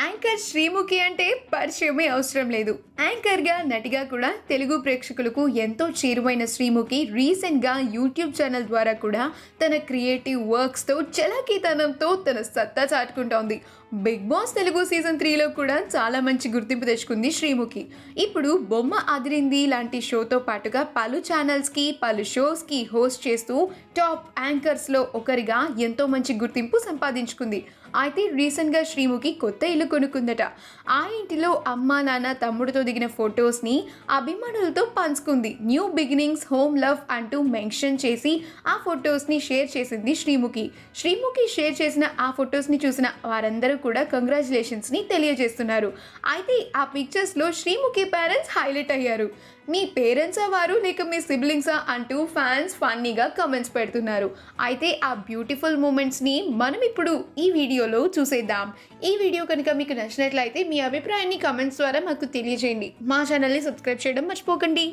Anchor Sreemukhi అంటే పరిచయమే అవసరం లేదు. యాంకర్గా నటిగా కూడా తెలుగు ప్రేక్షకులకు ఎంతో చేరువైన శ్రీముఖి రీసెంట్గా యూట్యూబ్ ఛానల్ ద్వారా కూడా తన క్రియేటివ్ వర్క్స్తో చలాకీతనంతో తన సత్తా చాటుకుంటోంది. బిగ్ బాస్ తెలుగు సీజన్ త్రీలో కూడా చాలా మంచి గుర్తింపు తెచ్చుకుంది శ్రీముఖి. ఇప్పుడు బొమ్మ అదిరింది లాంటి షోతో పాటుగా పలు ఛానల్స్కి పలు షోస్కి హోస్ట్ చేస్తూ టాప్ యాంకర్స్లో ఒకరిగా ఎంతో మంచి గుర్తింపు సంపాదించుకుంది. అయితే రీసెంట్గా శ్రీముఖి కొత్త ఇల్లు కొనుక్కుందట. ఆ ఇంటిలో అమ్మ నాన్న తమ్ముడితో దిగిన ఫొటోస్ని అభిమానులతో పంచుకుంది. న్యూ బిగినింగ్స్ హోమ్ లవ్ అంటూ మెన్షన్ చేసి ఆ ఫొటోస్ని షేర్ చేసింది శ్రీముఖి. శ్రీముఖి షేర్ చేసిన ఆ ఫొటోస్ని చూసిన వారందరూ కూడా కంగ్రాచులేషన్స్ని తెలియజేస్తున్నారు. అయితే ఆ పిక్చర్స్లో శ్రీముఖి పేరెంట్స్ హైలైట్ అయ్యారు. మీ పేరెంట్సా వారు లేక మీ సిబ్లింగ్సా అంటూ ఫ్యాన్స్ ఫన్నీగా కమెంట్స్ పెడుతున్నారు. అయితే ఆ బ్యూటిఫుల్ మూమెంట్స్ని మనం ఇప్పుడు ఈ వీడియోలో చూసేద్దాం. ఈ వీడియో కనుక మీకు నచ్చినట్లయితే మీ అభిప్రాయాన్ని కమెంట్స్ ద్వారా మాకు తెలియజేయండి. మా ఛానల్ని సబ్స్క్రైబ్ చేయడం మర్చిపోకండి.